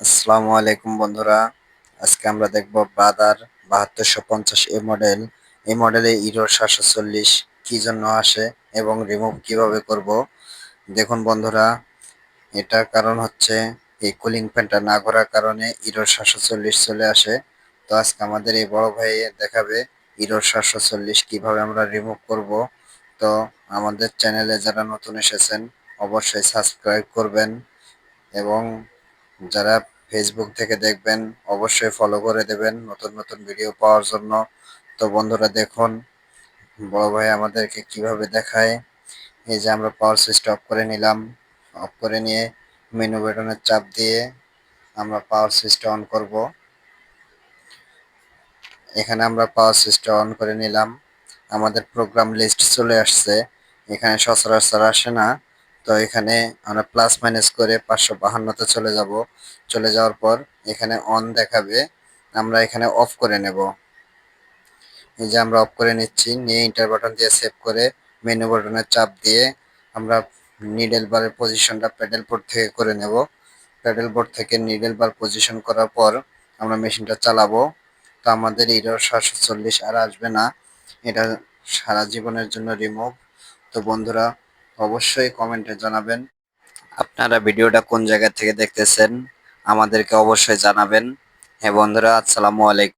আসসালামু আলাইকুম বন্ধুরা। আজকে আমরা দেখব ব্রাদার বাহাত্তরশো পঞ্চাশ এ মডেল। এই মডেলে ইরো সাতশো চল্লিশ কি জন্য আসে এবং রিমুভ কীভাবে করব? দেখুন বন্ধুরা, এটার কারণ হচ্ছে এই কুলিং ফ্যানটা না করার কারণে ইরো সাতশো চল্লিশ চলে আসে। তো আজকে আমাদের এই বড় ভাই দেখাবে ইরো সাতশো চল্লিশ কীভাবে আমরা রিমুভ করব। তো আমাদের চ্যানেলে যারা নতুন এসেছেন, অবশ্যই সাবস্ক্রাইব করবেন এবং যারা ফেসবুক থেকে দেখবেন, অবশ্যই ফলো করে দেবেন নতুন নতুন ভিডিও পাওয়ার জন্য। তো বন্ধুরা, দেখুন, বড় ভাই আমাদেরকে কীভাবে দেখায়। এই যে আমরা পাওয়ার সুইচটা অফ করে নিলাম। অফ করে নিয়ে মেনু বাটনের চাপ দিয়ে আমরা পাওয়ার সুইচটা অন করব। এখানে আমরা পাওয়ার সুইচটা অন করে নিলাম। আমাদের প্রোগ্রাম লিস্ট চলে আসছে। এখানে সচরাচর আসে না। তো এখানে আমরা প্লাস মাইনাস করে পাঁচশো বাহান্নতে চলে যাব। চলে যাওয়ার পর এখানে অন দেখাবে। আমরা এখানে অফ করে নেব। এই যে আমরা অফ করে নিচ্ছি। নিয়ে ইন্টার বাটন দিয়ে সেভ করে মেনু বাটনের চাপ দিয়ে আমরা নিডেল বারের পজিশনটা প্যাডেল বোর্ড থেকে করে নেব। প্যাডেল বোর্ড থেকে নিডেল বার পজিশন করার পর আমরা মেশিনটা চালাবো। তো আমাদের ইরো সাতশো চল্লিশ আর আসবে না। এটা সারা জীবনের জন্য রিমুভ তো বন্ধুরা অবশ্যই কমেন্টে জানাবেন। আপনারা ভিডিওটা কোন জায়গা থেকে দেখতেছেন, আমাদেরকে অবশ্যই জানাবেন। হ্যাঁ বন্ধুরা, আসসালামু আলাইকুম।